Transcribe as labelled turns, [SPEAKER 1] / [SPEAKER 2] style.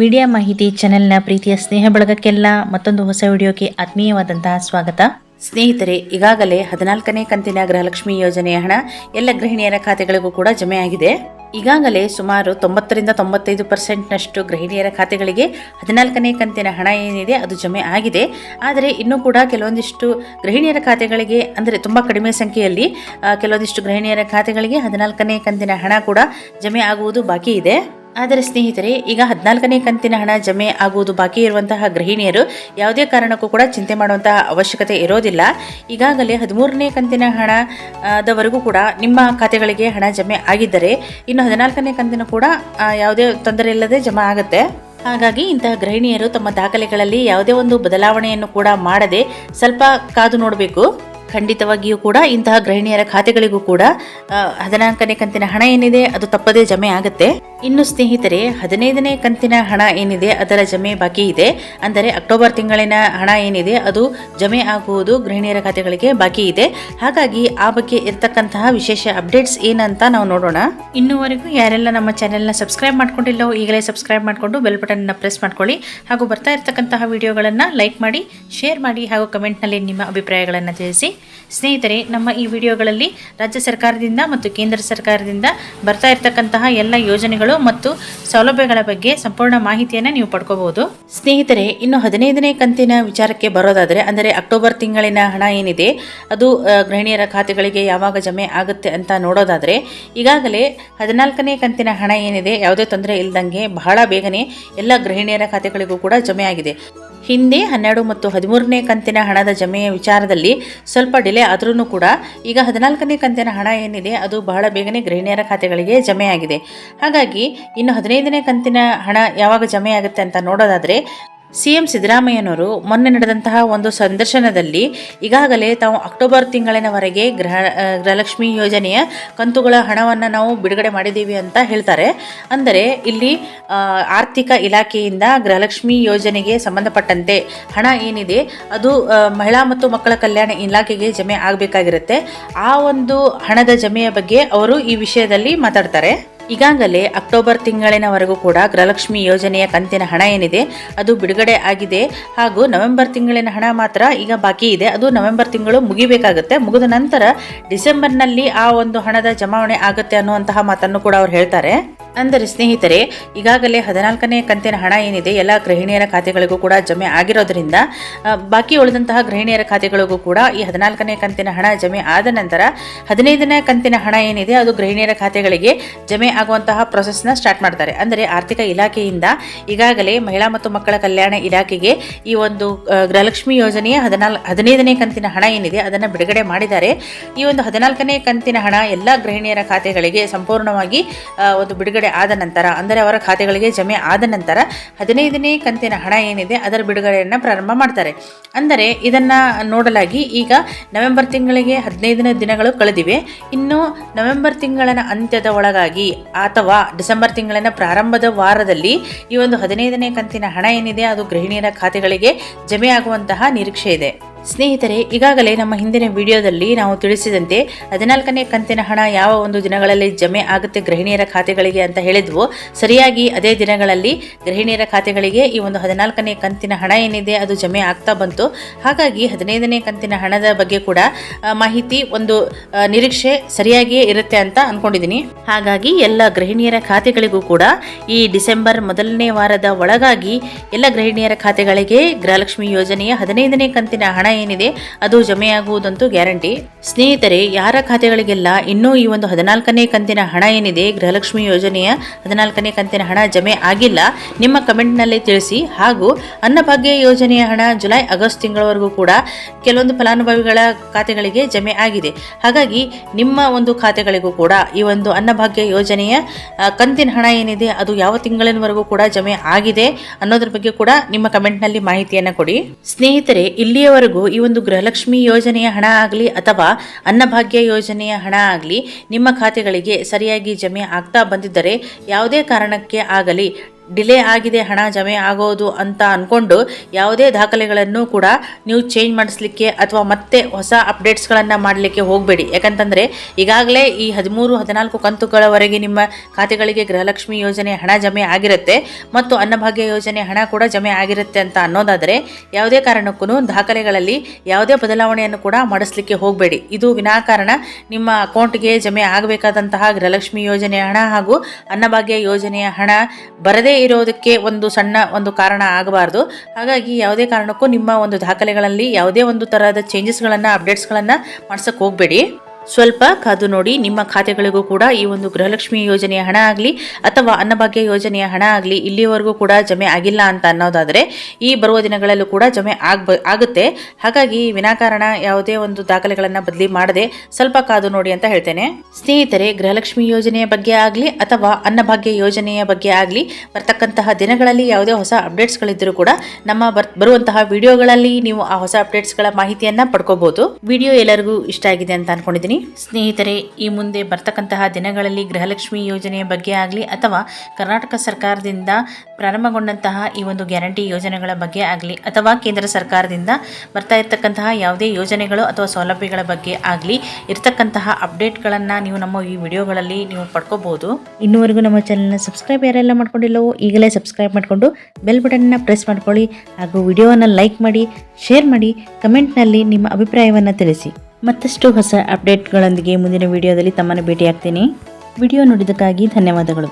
[SPEAKER 1] Media ಮಾಹಿತಿ ಚಾನೆಲ್ನ ಪ್ರೀತಿಯ ಸ್ನೇಹ ಬಳಗಕ್ಕೆಲ್ಲ ಮತ್ತೊಂದು ಹೊಸ ವಿಡಿಯೋಗೆ ಆತ್ಮೀಯವಾದಂತಹ ಸ್ವಾಗತ. ಸ್ನೇಹಿತರೆ, ಈಗಾಗಲೇ ಹದಿನಾಲ್ಕನೇ ಕಂತಿನ ಗೃಹಲಕ್ಷ್ಮಿ ಯೋಜನೆಯ ಹಣ ಎಲ್ಲ ಗೃಹಿಣಿಯರ ಖಾತೆಗಳಿಗೂ ಕೂಡ ಜಮೆ ಆಗಿದೆ. ಈಗಾಗಲೇ ಸುಮಾರು ತೊಂಬತ್ತರಿಂದ ತೊಂಬತ್ತೈದು ಪರ್ಸೆಂಟ್ನಷ್ಟು ಗೃಹಿಣಿಯರ ಖಾತೆಗಳಿಗೆ ಹದಿನಾಲ್ಕನೇ ಕಂತಿನ ಹಣ ಏನಿದೆ ಅದು ಜಮೆ ಆಗಿದೆ. ಆದರೆ ಇನ್ನೂ ಕೂಡ ಕೆಲವೊಂದಿಷ್ಟು ಗೃಹಿಣಿಯರ ಖಾತೆಗಳಿಗೆ, ಅಂದರೆ ತುಂಬ ಕಡಿಮೆ ಸಂಖ್ಯೆಯಲ್ಲಿ ಕೆಲವೊಂದಿಷ್ಟು ಗೃಹಿಣಿಯರ ಖಾತೆಗಳಿಗೆ ಹದಿನಾಲ್ಕನೇ ಕಂತಿನ ಹಣ ಕೂಡ ಜಮೆ ಆಗುವುದು ಬಾಕಿ ಇದೆ. ಆದರೆ ಸ್ನೇಹಿತರೆ, ಈಗ ಹದಿನಾಲ್ಕನೇ ಕಂತಿನ ಹಣ ಜಮೆ ಆಗುವುದು ಬಾಕಿ ಇರುವಂತಹ ಗೃಹಿಣಿಯರು ಯಾವುದೇ ಕಾರಣಕ್ಕೂ ಕೂಡ ಚಿಂತೆ ಮಾಡುವಂತಹ ಅವಶ್ಯಕತೆ ಇರೋದಿಲ್ಲ. ಈಗಾಗಲೇ ಹದಿಮೂರನೇ ಕಂತಿನ ಹಣದವರೆಗೂ ಕೂಡ ನಿಮ್ಮ ಖಾತೆಗಳಿಗೆ ಹಣ ಜಮೆ ಆಗಿದ್ದರೆ, ಇನ್ನು ಹದಿನಾಲ್ಕನೇ ಕಂತಿನ ಕೂಡ ಯಾವುದೇ ತೊಂದರೆ ಇಲ್ಲದೆ ಜಮಾ ಆಗುತ್ತೆ. ಹಾಗಾಗಿ ಇಂತಹ ಗೃಹಿಣಿಯರು ತಮ್ಮ ದಾಖಲೆಗಳಲ್ಲಿ ಯಾವುದೇ ಒಂದು ಬದಲಾವಣೆಯನ್ನು ಕೂಡ ಮಾಡದೆ ಸ್ವಲ್ಪ ಕಾದು ನೋಡಬೇಕು. ಖಂಡಿತವಾಗಿಯೂ ಕೂಡ ಇಂತಹ ಗೃಹಿಣಿಯರ ಖಾತೆಗಳಿಗೂ ಕೂಡ ಹದಿನಾಲ್ಕನೇ ಕಂತಿನ ಹಣ ಏನಿದೆ ಅದು ತಪ್ಪದೇ ಜಮೆ ಆಗುತ್ತೆ. ಇನ್ನು ಸ್ನೇಹಿತರೆ, ಹದಿನೈದನೇ ಕಂತಿನ ಹಣ ಏನಿದೆ ಅದರ ಜಮೆ ಬಾಕಿ ಇದೆ. ಅಂದರೆ ಅಕ್ಟೋಬರ್ ತಿಂಗಳಿನ ಹಣ ಏನಿದೆ ಅದು ಜಮೆ ಆಗುವುದು ಗೃಹಿಣಿಯರ ಖಾತೆಗಳಿಗೆ ಬಾಕಿ ಇದೆ. ಹಾಗಾಗಿ ಆ ಬಗ್ಗೆ ಇರತಕ್ಕಂತಹ ವಿಶೇಷ ಅಪ್ಡೇಟ್ಸ್ ಏನಂತ ನಾವು ನೋಡೋಣ. ಇನ್ನುವರೆಗೂ ಯಾರೆಲ್ಲ ನಮ್ಮ ಚಾನೆಲ್ನ ಸಬ್ಸ್ಕ್ರೈಬ್ ಮಾಡ್ಕೊಂಡಿಲ್ಲೋ ಈಗಲೇ ಸಬ್ಸ್ಕ್ರೈಬ್ ಮಾಡಿಕೊಂಡು ಬೆಲ್ ಬಟನ್ನ ಪ್ರೆಸ್ ಮಾಡ್ಕೊಳ್ಳಿ. ಹಾಗೂ ಬರ್ತಾ ಇರತಕ್ಕಂತಹ ವಿಡಿಯೋಗಳನ್ನು ಲೈಕ್ ಮಾಡಿ, ಶೇರ್ ಮಾಡಿ ಹಾಗೂ ಕಮೆಂಟ್ನಲ್ಲಿ ನಿಮ್ಮ ಅಭಿಪ್ರಾಯಗಳನ್ನು ತಿಳಿಸಿ. ಸ್ನೇಹಿತರೆ, ನಮ್ಮ ಈ ವಿಡಿಯೋಗಳಲ್ಲಿ ರಾಜ್ಯ ಸರ್ಕಾರದಿಂದ ಮತ್ತು ಕೇಂದ್ರ ಸರ್ಕಾರದಿಂದ ಬರ್ತಾ ಇರತಕ್ಕಂತಹ ಎಲ್ಲ ಯೋಜನೆಗಳು ಮತ್ತು ಸೌಲಭ್ಯಗಳ ಬಗ್ಗೆ ಸಂಪೂರ್ಣ ಮಾಹಿತಿಯನ್ನು ನೀವು ಪಡ್ಕೋಬಹುದು. ಸ್ನೇಹಿತರೆ, ಇನ್ನು ಹದಿನೈದನೇ ಕಂತಿನ ವಿಚಾರಕ್ಕೆ ಬರೋದಾದರೆ, ಅಂದರೆ ಅಕ್ಟೋಬರ್ ತಿಂಗಳಿನ ಹಣ ಏನಿದೆ, ಅದು ಗೃಹಿಣಿಯರ ಖಾತೆಗಳಿಗೆ ಯಾವಾಗ ಜಮೆ ಆಗುತ್ತೆ ಅಂತ ನೋಡೋದಾದರೆ, ಈಗಾಗಲೇ ಹದಿನಾಲ್ಕನೇ ಕಂತಿನ ಹಣ ಏನಿದೆ, ಯಾವುದೇ ತೊಂದರೆ ಇಲ್ಲದಂಗೆ ಬಹಳ ಬೇಗನೆ ಎಲ್ಲ ಗೃಹಿಣಿಯರ ಖಾತೆಗಳಿಗೂ ಕೂಡ ಜಮೆ ಆಗಿದೆ. ಹಿಂದೆ ಹನ್ನೆರಡು ಮತ್ತು ಹದಿಮೂರನೇ ಕಂತಿನ ಹಣದ ಜಮೆಯ ವಿಚಾರದಲ್ಲಿ ಸ್ವಲ್ಪ ಡಿಲೇ ಆದ್ರೂ ಕೂಡ ಈಗ ಹದಿನಾಲ್ಕನೇ ಕಂತಿನ ಹಣ ಏನಿದೆ ಅದು ಬಹಳ ಬೇಗನೆ ಗೃಹಿಣಿಯರ ಖಾತೆಗಳಿಗೆ ಜಮೆಯಾಗಿದೆ. ಹಾಗಾಗಿ ಇನ್ನು ಹದಿನೈದನೇ ಕಂತಿನ ಹಣ ಯಾವಾಗ ಜಮೆಯಾಗುತ್ತೆ ಅಂತ ನೋಡೋದಾದರೆ ಸಿ ಎಂ ಸಿದ್ದರಾಮಯ್ಯನವರು ಮೊನ್ನೆ ನಡೆದಂತಹ ಒಂದು ಸಂದರ್ಶನದಲ್ಲಿ ಈಗಾಗಲೇ ತಾವು ಅಕ್ಟೋಬರ್ ತಿಂಗಳಿನವರೆಗೆ ಗೃಹ ಗೃಹಲಕ್ಷ್ಮಿ ಯೋಜನೆಯ ಕಂತುಗಳ ಹಣವನ್ನು ನಾವು ಬಿಡುಗಡೆ ಮಾಡಿದ್ದೀವಿ ಅಂತ ಹೇಳ್ತಾರೆ. ಅಂದರೆ ಇಲ್ಲಿ ಆರ್ಥಿಕ ಇಲಾಖೆಯಿಂದ ಗೃಹಲಕ್ಷ್ಮಿ ಯೋಜನೆಗೆ ಸಂಬಂಧಪಟ್ಟಂತೆ ಹಣ ಏನಿದೆ, ಅದು ಮಹಿಳಾ ಮತ್ತು ಮಕ್ಕಳ ಕಲ್ಯಾಣ ಇಲಾಖೆಗೆ ಜಮೆ ಆಗಬೇಕಾಗಿರುತ್ತೆ. ಆ ಒಂದು ಹಣದ ಜಮೆಯ ಬಗ್ಗೆ ಅವರು ಈ ವಿಷಯದಲ್ಲಿ ಮಾತಾಡ್ತಾರೆ. ಈಗಾಗಲೇ ಅಕ್ಟೋಬರ್ ತಿಂಗಳಿನವರೆಗೂ ಕೂಡ ಗೃಹಲಕ್ಷ್ಮಿ ಯೋಜನೆಯ ಕಂತಿನ ಹಣ ಏನಿದೆ, ಅದು ಬಿಡುಗಡೆ ಆಗಿದೆ ಹಾಗೂ ನವೆಂಬರ್ ತಿಂಗಳಿನ ಹಣ ಮಾತ್ರ ಈಗ ಬಾಕಿ ಇದೆ. ಅದು ನವೆಂಬರ್ ತಿಂಗಳು ಮುಗಿಬೇಕಾಗುತ್ತೆ. ಮುಗಿದ ನಂತರ ಡಿಸೆಂಬರ್ನಲ್ಲಿ ಆ ಒಂದು ಹಣದ ಜಮಾವಣೆ ಆಗುತ್ತೆ ಅನ್ನುವಂತಹ ಮಾತನ್ನು ಕೂಡ ಅವ್ರು ಹೇಳ್ತಾರೆ. ಅಂದರೆ ಸ್ನೇಹಿತರೆ, ಈಗಾಗಲೇ ಹದಿನಾಲ್ಕನೇ ಕಂತಿನ ಹಣ ಏನಿದೆ, ಎಲ್ಲ ಗೃಹಿಣಿಯರ ಖಾತೆಗಳಿಗೂ ಕೂಡ ಜಮೆ ಆಗಿರೋದ್ರಿಂದ ಬಾಕಿ ಉಳಿದಂತಹ ಗೃಹಿಣಿಯರ ಖಾತೆಗಳಿಗೂ ಕೂಡ ಈ ಹದಿನಾಲ್ಕನೇ ಕಂತಿನ ಹಣ ಜಮೆ ಆದ ನಂತರ ಹದಿನೈದನೇ ಕಂತಿನ ಹಣ ಏನಿದೆ, ಅದು ಗೃಹಿಣಿಯರ ಖಾತೆಗಳಿಗೆ ಜಮೆ ಆಗುವಂತಹ ಪ್ರೊಸೆಸ್ನ ಸ್ಟಾರ್ಟ್ ಮಾಡ್ತಾರೆ. ಅಂದರೆ ಆರ್ಥಿಕ ಇಲಾಖೆಯಿಂದ ಈಗಾಗಲೇ ಮಹಿಳಾ ಮತ್ತು ಮಕ್ಕಳ ಕಲ್ಯಾಣ ಇಲಾಖೆಗೆ ಈ ಒಂದು ಗೃಹಲಕ್ಷ್ಮಿ ಯೋಜನೆಯ ಹದಿನಾಲ್, ಹದಿನೈದನೇ ಕಂತಿನ ಹಣ ಏನಿದೆ, ಅದನ್ನು ಬಿಡುಗಡೆ ಮಾಡಿದ್ದಾರೆ. ಈ ಒಂದು ಹದಿನಾಲ್ಕನೇ ಕಂತಿನ ಹಣ ಎಲ್ಲ ಗೃಹಿಣಿಯರ ಖಾತೆಗಳಿಗೆ ಸಂಪೂರ್ಣವಾಗಿ ಒಂದು ಬಿಡುಗಡೆ ಆದ ನಂತರ, ಅಂದರೆ ಅವರ ಖಾತೆಗಳಿಗೆ ಜಮೆ ಆದ ನಂತರ ಹದಿನೈದನೇ ಕಂತಿನ ಹಣ ಏನಿದೆ ಅದರ ಬಿಡುಗಡೆಯನ್ನು ಪ್ರಾರಂಭ ಮಾಡ್ತಾರೆ. ಅಂದರೆ ಇದನ್ನು ನೋಡಲಾಗಿ ಈಗ ನವೆಂಬರ್ ತಿಂಗಳಿಗೆ ಹದಿನೈದನೇ ದಿನಗಳು ಕಳೆದಿವೆ. ಇನ್ನು ನವೆಂಬರ್ ತಿಂಗಳನ ಅಂತ್ಯದ ಒಳಗಾಗಿ ಅಥವಾ ಡಿಸೆಂಬರ್ ತಿಂಗಳಿನ ಪ್ರಾರಂಭದ ವಾರದಲ್ಲಿ ಈ ಒಂದು ಹದಿನೈದನೇ ಕಂತಿನ ಹಣ ಏನಿದೆ ಅದು ಗೃಹಿಣಿಯರ ಖಾತೆಗಳಿಗೆ ಜಮೆ ಆಗುವಂತಹ ನಿರೀಕ್ಷೆ ಇದೆ. ಸ್ನೇಹಿತರೆ, ಈಗಾಗಲೇ ನಮ್ಮ ಹಿಂದಿನ ವಿಡಿಯೋದಲ್ಲಿ ನಾವು ತಿಳಿಸಿದಂತೆ ಹದಿನಾಲ್ಕನೇ ಕಂತಿನ ಹಣ ಯಾವ ಒಂದು ದಿನಗಳಲ್ಲಿ ಜಮೆ ಆಗುತ್ತೆ ಗೃಹಿಣಿಯರ ಖಾತೆಗಳಿಗೆ ಅಂತ ಹೇಳಿದ್ವು. ಸರಿಯಾಗಿ ಅದೇ ದಿನಗಳಲ್ಲಿ ಗೃಹಿಣಿಯರ ಖಾತೆಗಳಿಗೆ ಈ ಒಂದು ಹದಿನಾಲ್ಕನೇ ಕಂತಿನ ಹಣ ಏನಿದೆ ಅದು ಜಮೆ ಆಗ್ತಾ ಬಂತು. ಹಾಗಾಗಿ ಹದಿನೈದನೇ ಕಂತಿನ ಹಣದ ಬಗ್ಗೆ ಕೂಡ ಮಾಹಿತಿ ಒಂದು ನಿರೀಕ್ಷೆ ಸರಿಯಾಗಿಯೇ ಇರುತ್ತೆ ಅಂತ ಅಂದ್ಕೊಂಡಿದ್ದೀನಿ ಹಾಗಾಗಿ ಎಲ್ಲ ಗೃಹಿಣಿಯರ ಖಾತೆಗಳಿಗೂ ಕೂಡ ಈ ಡಿಸೆಂಬರ್ ಮೊದಲನೇ ವಾರದ ಒಳಗಾಗಿ ಎಲ್ಲ ಗೃಹಿಣಿಯರ ಖಾತೆಗಳಿಗೆ ಗೃಹಲಕ್ಷ್ಮಿ ಯೋಜನೆಯ ಹದಿನೈದನೇ ಕಂತಿನ ಹಣ ಏನಿದೆ, ಅದು ಜಮೆಯಾಗುವುದಂತೂ ಗ್ಯಾರಂಟಿ. ಸ್ನೇಹಿತರೆ, ಯಾರ ಖಾತೆಗಳಿಗೆಲ್ಲ ಇನ್ನೂ ಈ ಒಂದು ಹದಿನಾಲ್ಕನೇ ಕಂತಿನ ಹಣ ಏನಿದೆ, ಗೃಹಲಕ್ಷ್ಮಿ ಯೋಜನೆಯ ಹದಿನಾಲ್ಕನೇ ಕಂತಿನ ಹಣ ಜಮೆ ಆಗಿಲ್ಲ, ನಿಮ್ಮ ಕಮೆಂಟ್ನಲ್ಲಿ ತಿಳಿಸಿ. ಹಾಗೂ ಅನ್ನಭಾಗ್ಯ ಯೋಜನೆಯ ಹಣ ಜುಲೈ, ಆಗಸ್ಟ್ ತಿಂಗಳವರೆಗೂ ಕೂಡ ಕೆಲವೊಂದು ಫಲಾನುಭವಿಗಳ ಖಾತೆಗಳಿಗೆ ಜಮೆ ಆಗಿದೆ. ಹಾಗಾಗಿ ನಿಮ್ಮ ಒಂದು ಖಾತೆಗಳಿಗೂ ಕೂಡ ಈ ಒಂದು ಅನ್ನಭಾಗ್ಯ ಯೋಜನೆಯ ಕಂತಿನ ಹಣ ಏನಿದೆ, ಅದು ಯಾವ ತಿಂಗಳಿನವರೆಗೂ ಕೂಡ ಜಮೆ ಆಗಿದೆ ಅನ್ನೋದ್ರ ಬಗ್ಗೆ ಕೂಡ ನಿಮ್ಮ ಕಮೆಂಟ್ನಲ್ಲಿ ಮಾಹಿತಿಯನ್ನು ಕೊಡಿ. ಸ್ನೇಹಿತರೆ, ಇಲ್ಲಿಯವರೆಗೂ ಈ ಒಂದು ಗೃಹಲಕ್ಷ್ಮಿ ಯೋಜನೆಯ ಹಣ ಆಗಲಿ ಅಥವಾ ಅನ್ನಭಾಗ್ಯ ಯೋಜನೆಯ ಹಣ ಆಗಲಿ ನಿಮ್ಮ ಖಾತೆಗಳಿಗೆ ಸರಿಯಾಗಿ ಜಮೆ ಆಗ್ತಾ ಬಂದಿದ್ದರೆ ಯಾವುದೇ ಕಾರಣಕ್ಕೆ ಆಗಲಿ ಡಿಲೇ ಆಗಿದೆ, ಹಣ ಜಮೆ ಆಗೋದು ಅಂತ ಅಂದ್ಕೊಂಡು ಯಾವುದೇ ದಾಖಲೆಗಳನ್ನು ಕೂಡ ನೀವು ಚೇಂಜ್ ಮಾಡಿಸ್ಲಿಕ್ಕೆ ಅಥವಾ ಮತ್ತೆ ಹೊಸ ಅಪ್ಡೇಟ್ಸ್ಗಳನ್ನು ಮಾಡಲಿಕ್ಕೆ ಹೋಗಬೇಡಿ. ಯಾಕಂತಂದರೆ ಈಗಾಗಲೇ ಈ ಹದಿಮೂರು, ಹದಿನಾಲ್ಕು ಕಂತುಗಳವರೆಗೆ ನಿಮ್ಮ ಖಾತೆಗಳಿಗೆ ಗೃಹಲಕ್ಷ್ಮಿ ಯೋಜನೆ ಹಣ ಜಮೆ ಆಗಿರುತ್ತೆ ಮತ್ತು ಅನ್ನಭಾಗ್ಯ ಯೋಜನೆ ಹಣ ಕೂಡ ಜಮೆ ಆಗಿರುತ್ತೆ ಅಂತ ಅನ್ನೋದಾದರೆ ಯಾವುದೇ ಕಾರಣಕ್ಕೂ ದಾಖಲೆಗಳಲ್ಲಿ ಯಾವುದೇ ಬದಲಾವಣೆಯನ್ನು ಕೂಡ ಮಾಡಿಸ್ಲಿಕ್ಕೆ ಹೋಗಬೇಡಿ. ಇದು ವಿನಾಕಾರಣ ನಿಮ್ಮ ಅಕೌಂಟ್ಗೆ ಜಮೆ ಆಗಬೇಕಾದಂತಹ ಗೃಹಲಕ್ಷ್ಮಿ ಯೋಜನೆಯ ಹಣ ಹಾಗೂ ಅನ್ನಭಾಗ್ಯ ಯೋಜನೆಯ ಹಣ ಬರದೇ ಇರೋದಕ್ಕೆ ಒಂದು ಸಣ್ಣ ಒಂದು ಕಾರಣ ಆಗಬಾರ್ದು. ಹಾಗಾಗಿ ಯಾವುದೇ ಕಾರಣಕ್ಕೂ ನಿಮ್ಮ ಒಂದು ದಾಖಲೆಗಳಲ್ಲಿ ಯಾವುದೇ ಒಂದು ತರಹದ ಚೇಂಜಸ್ಗಳನ್ನು ಅಪ್ಡೇಟ್ಸ್ಗಳನ್ನು ಮಾಡ್ಸಕ್ಕೆ ಹೋಗಬೇಡಿ. ಸ್ವಲ್ಪ ಕಾದು ನೋಡಿ ನಿಮ್ಮ ಖಾತೆಗಳಿಗೂ ಕೂಡ ಈ ಒಂದು ಗೃಹಲಕ್ಷ್ಮಿ ಯೋಜನೆಯ ಹಣ ಆಗಲಿ ಅಥವಾ ಅನ್ನಭಾಗ್ಯ ಯೋಜನೆಯ ಹಣ ಆಗಲಿ ಇಲ್ಲಿವರೆಗೂ ಕೂಡ ಜಮೆ ಆಗಿಲ್ಲ ಅಂತ ಅನ್ನೋದಾದರೆ ಈ ಬರುವ ದಿನಗಳಲ್ಲೂ ಕೂಡ ಜಮೆ ಆಗ್ಬ, ಆಗುತ್ತೆ. ಹಾಗಾಗಿ ವಿನಾಕಾರಣ ಯಾವುದೇ ಒಂದು ದಾಖಲೆಗಳನ್ನು ಬದಲಿ ಮಾಡದೆ ಸ್ವಲ್ಪ ಕಾದು ನೋಡಿ ಅಂತ ಹೇಳ್ತೇನೆ. ಸ್ನೇಹಿತರೆ, ಗೃಹಲಕ್ಷ್ಮಿ ಯೋಜನೆಯ ಬಗ್ಗೆ ಆಗಲಿ ಅಥವಾ ಅನ್ನಭಾಗ್ಯ ಯೋಜನೆಯ ಬಗ್ಗೆ ಆಗಲಿ ಬರ್ತಕ್ಕಂತಹ ದಿನಗಳಲ್ಲಿ ಯಾವುದೇ ಹೊಸ ಅಪ್ಡೇಟ್ಸ್ಗಳಿದ್ದರೂ ಕೂಡ ನಮ್ಮ ಬರ್, ಬರುವಂತಹ ವಿಡಿಯೋಗಳಲ್ಲಿ ನೀವು ಆ ಹೊಸ ಅಪ್ಡೇಟ್ಸ್ಗಳ ಮಾಹಿತಿಯನ್ನ ಪಡ್ಕೋಬಹುದು ವಿಡಿಯೋ ಎಲ್ಲರಿಗೂ ಇಷ್ಟ ಆಗಿದೆ ಅಂತ ಅನ್ಕೊಂಡಿದ್ದೀನಿ. ಸ್ನೇಹಿತರೆ, ಈ ಮುಂದೆ ಬರ್ತಕ್ಕಂತಹ ದಿನಗಳಲ್ಲಿ ಗೃಹಲಕ್ಷ್ಮಿ ಯೋಜನೆಯ ಬಗ್ಗೆ ಆಗಲಿ ಅಥವಾ ಕರ್ನಾಟಕ ಸರ್ಕಾರದಿಂದ ಪ್ರಾರಂಭಗೊಂಡಂತಹ ಈ ಒಂದು ಗ್ಯಾರಂಟಿ ಯೋಜನೆಗಳ ಬಗ್ಗೆ ಆಗಲಿ ಅಥವಾ ಕೇಂದ್ರ ಸರ್ಕಾರದಿಂದ ಬರ್ತಾ ಇರ್ತಕ್ಕಂತಹ ಯಾವುದೇ ಯೋಜನೆಗಳು ಅಥವಾ ಸೌಲಭ್ಯಗಳ ಬಗ್ಗೆ ಆಗಲಿ ಇರ್ತಕ್ಕಂತಹ ಅಪ್ಡೇಟ್ಗಳನ್ನು ನೀವು ನಮ್ಮ ಈ ವಿಡಿಯೋಗಳಲ್ಲಿ ನೀವು ಪಡ್ಕೋಬಹುದು ಇನ್ನುವರೆಗೂ ನಮ್ಮ ಚಾನಲ್ನ ಸಬ್ಸ್ಕ್ರೈಬ್ ಯಾರೆಲ್ಲ ಮಾಡ್ಕೊಂಡಿಲ್ಲವೋ ಈಗಲೇ ಸಬ್ಸ್ಕ್ರೈಬ್ ಮಾಡಿಕೊಂಡು ಬೆಲ್ ಬಟನ್ನ ಪ್ರೆಸ್ ಮಾಡ್ಕೊಳ್ಳಿ ಹಾಗೂ ವಿಡಿಯೋವನ್ನು ಲೈಕ್ ಮಾಡಿ, ಶೇರ್ ಮಾಡಿ, ಕಮೆಂಟ್ನಲ್ಲಿ ನಿಮ್ಮ ಅಭಿಪ್ರಾಯವನ್ನು ತಿಳಿಸಿ. ಮತ್ತಷ್ಟು ಹೊಸ ಅಪ್ಡೇಟ್ಗಳೊಂದಿಗೆ ಮುಂದಿನ ವಿಡಿಯೋದಲ್ಲಿ ತಮ್ಮನ್ನು ಭೇಟಿಯಾಗ್ತೀನಿ. ವಿಡಿಯೋ ನೋಡಿದ್ದಕ್ಕಾಗಿ ಧನ್ಯವಾದಗಳು.